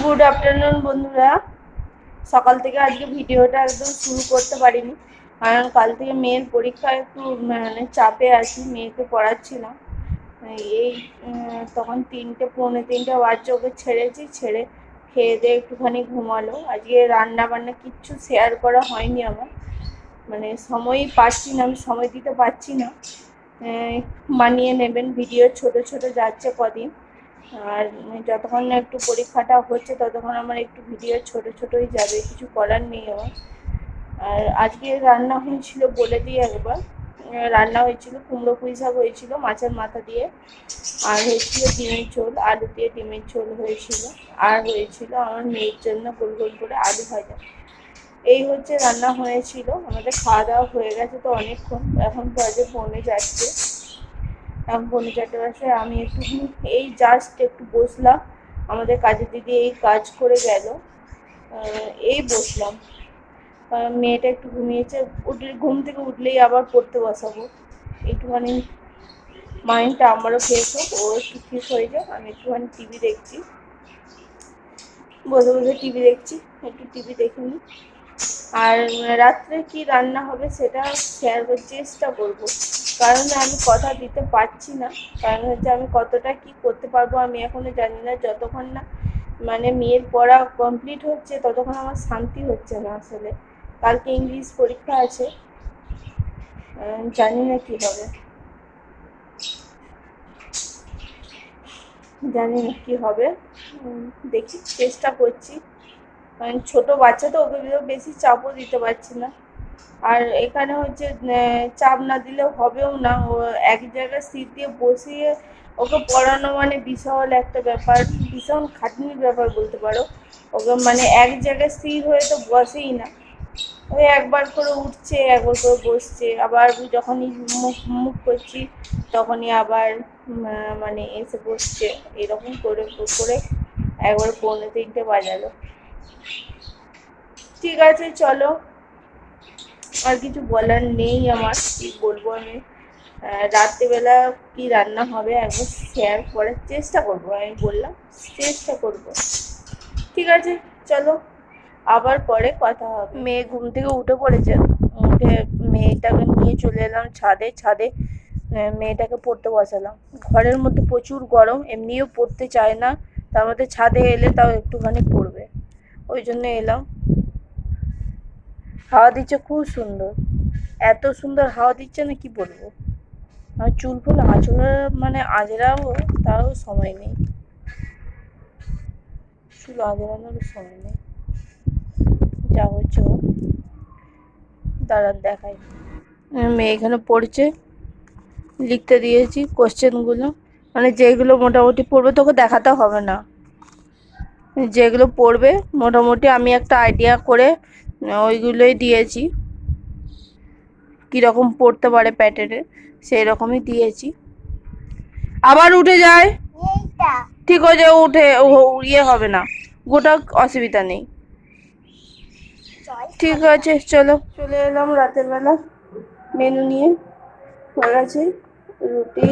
Good afternoon বন্ধুরা। সকাল থেকে আজকে ভিডিওটা একদম শুরু করতে পারিনি, কারণ কাল থেকে মেয়ের পরীক্ষা একটু মানে চাপে আছি, মেয়েকে পড়াচ্ছিলাম। এই তখন তিনটে, পৌনে তিনটে বাচ্চা ওকে ছেড়েছি, ছেড়ে খেয়ে দিয়ে একটুখানি ঘুমালো। আজকে রান্না বান্না কিচ্ছু শেয়ার করা হয়নি আমার। মানে সময়ই পাচ্ছি না, আমি সময় দিতে পারছি না। মানিয়ে নেবেন, ভিডিও ছোট ছোট যাচ্ছে কদিন। আর যতক্ষণ না একটু পরীক্ষাটা হচ্ছে, ততক্ষণ আমার একটু ভিডিও ছোট ছোটই যাবে, কিছু করার নেই আমার। আর আজকে রান্না হয়েছিল বলে দিই একবার। রান্না হয়েছিল, কুমড়ো পুঁই শাক হয়েছিল, মাছের মাথা দিয়ে। আর হয়েছিল ডিমের ঝোল, আলু দিয়ে ডিমের ঝোল হয়েছিল। আর হয়েছিল আমার মেয়ের জন্য গোল গোল করে আলু ভাজা। এই হচ্ছে রান্না হয়েছিল, আমাদের খাওয়া দাওয়া হয়ে গেছে তো অনেকক্ষণ। এখন বাজে পৌনে যাচ্ছে। চারটে বাজে আমি একটু এই জাস্ট একটু বসলাম। আমাদের কাজের দিদি এই কাজ করে গেল। এই বসলাম। আহ, মেয়েটা একটু ঘুমিয়েছে। উঠলে ঘুম থেকে উঠলেই আবার পড়তে বসাবো। একটুখানি মাইন্ডটা আমারও ফ্রেশ হোক ও একটু ফ্রেশ হয়ে যাক। আমি একটুখানি টিভি দেখছি। বসে বসে টিভি দেখছি। একটু টিভি দেখে নিই আর রাত্রে কি রান্না হবে সেটা শেয়ার করার চেষ্টা করব। কারণ আমি কথা দিতে পারছি না। কারণ হচ্ছে আমি কতটা কি করতে পারব আমি এখনও জানি না। যতক্ষণ না মানে মেয়ের পড়া কমপ্লিট হচ্ছে, ততক্ষণ আমার শান্তি হচ্ছে না আসলে। কালকে ইংলিশ পরীক্ষা আছে। জানি না কি হবে। জানি না কি হবে। দেখি, চেষ্টা করছি। কারণ ছোট বাচ্চা তো ওকে বেশি- চাপও দিতে পারছি না। আর এখানে হচ্ছে চাপ না দিলে হবেও না। এক জায়গায় সিট দিয়ে বসিয়ে ওকে পড়ানো মানে বিশাল একটা ব্যাপার ভীষণ খাটনির ব্যাপার বলতে পারো। ওকে মানে এক জায়গায় স্থির হয়ে তো বসেই না। ওই একবার করে উঠছে, একবার করে বসছে। আবার যখনই মুখ মুখ করছি, তখনই আবার মানে এসে বসছে। এরকম করে করে একবার পৌনে তিনটে বাজালো। ঠিক আছে, চলো। আর কিছু বলার নেই আমার, কি বলব আমি? রাত্রিবেলা কি রান্না হবে একবার শেয়ার করার চেষ্টা করব, আমি বললাম চেষ্টা করব। ঠিক আছে, চলো, আবার পরে কথা হবে। মেয়ে ঘুম থেকে উঠে পড়েছে, উঠে মেয়েটাকে নিয়ে চলে এলাম ছাদে ছাদে মেয়েটাকে পড়তে বসালাম। ঘরের মধ্যে প্রচুর গরম, এমনিও পড়তে চায় না, তার মধ্যে ছাদে এলে তাও একটুখানি পড়বে। ওই জন্য এলাম। হাওয়া দিচ্ছে, খুব সুন্দর। এত সুন্দর হাওয়া দিচ্ছে না কি বলব? আর চুল ফুল আঁচড়া মানে আজরাবো তাও সময় নেই। চুল আজরানোর সময় নেই। যা হচ্ছে। দাঁড়ান, দেখাই। মেয়ে এখানে পড়ছে। লিখতে দিয়েছি কোশ্চেনগুলো মানে যেগুলো মোটামুটি পড়বে, তোকে দেখাতে হবে না। যেগুলো পড়বে, মোটামুটি আমি একটা আইডিয়া করে ওইগুলোই দিয়েছি। কীরকম পড়তে পারে প্যাটার্নে সেই রকমই দিয়েছি। আবার উঠে যায়। ঠিক হয়ে যায় উঠে ইয়ে হবে না। গোটা অসুবিধা নেই। ঠিক আছে চলো। চলে এলাম রাতের বেলা। মেনু নিয়ে। হয়ে গেছে রুটি।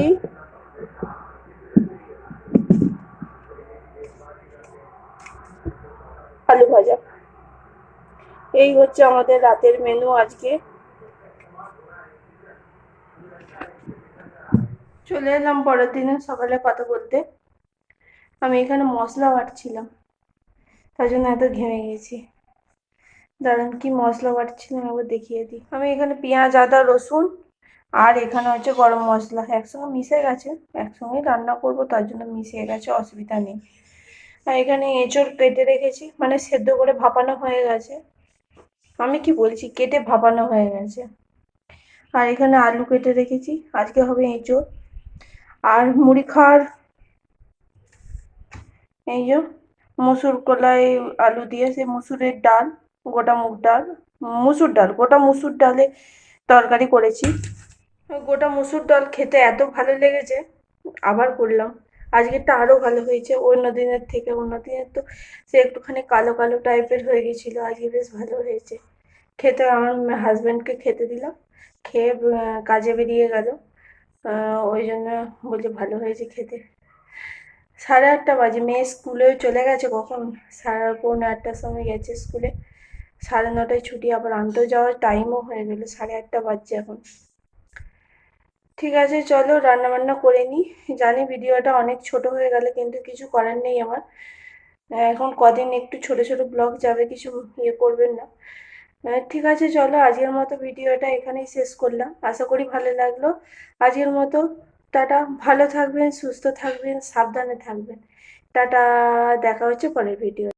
আলু ভাজা। এই হচ্ছে আমাদের রাতের মেনু আজকে। চলে এলাম পরের দিনে সকালে কথা বলতে। আমি এখানে মশলা বাটছিলাম, তার জন্য এত ঘেমে গেছি। দাঁড়ান কি মশলা বাটছিলাম একবার দেখিয়ে দিই। আমি এখানে পেঁয়াজ, আদা, রসুন আর এখানে হচ্ছে গরম মশলা। একসঙ্গে মিশে গেছে একসঙ্গেই রান্না করব, তার জন্য মিশে গেছে, অসুবিধা নেই। আর এখানে এঁচড় কেটে রেখেছি মানে সেদ্ধ করে ভাপানো হয়ে গেছে। আমি কি বলছি? কেটে ভাপানো হয়ে গেছে। আর এখানে আলু কেটে রেখেছি। আজকে হবে এঁচড়। আর মুড়ি খাওয়ার এই যে মুসুর কলাই আলু দিয়ে সেই মুসুরের ডাল, গোটা মুগ ডাল, মুসুর ডাল, গোটা মুসুর ডালে তরকারি করেছি। গোটা মুসুর ডাল খেতে এত ভালো লেগেছে, আবার করলাম। আজকেরটা আরও ভালো হয়েছে। অন্য দিনের থেকে, অন্য দিনের তো সে একটুখানি কালো কালো টাইপের হয়ে গেছিল। আজকে বেশ ভালো হয়েছে। খেতে আমার হাজব্যান্ডকে খেতে দিলাম। খেয়ে কাজে বেরিয়ে গেল। ওই জন্য বলছে ভালো হয়েছে খেতে। সাড়ে আটটা বাজে। মেয়ে স্কুলেও চলে গেছে কখন? সাড়ে পৌনে আটটার সময় গেছে স্কুলে। সাড়ে নটায় ছুটি। আবার আনতেও যাওয়ার টাইমও হয়ে গেলো। সাড়ে আটটা বাজছে এখন। ঠিক আছে, চলো রান্না বান্না করে নিই। জানি ভিডিওটা অনেক ছোট হয়ে গেল, কিন্তু কিছু করার নেই আমার। এখন কদিন একটু ছোট ছোট ব্লগ যাবে, কিছু ইয়ে করবেন না। ঠিক আছে, চলো আজকের মতো ভিডিওটা এখানেই শেষ করলাম। আশা করি ভালো লাগল। আজকের মতো টাটা। ভালো থাকবেন, সুস্থ থাকবেন, সাবধানে থাকবেন। টাটা, দেখা হচ্ছে পরের ভিডিও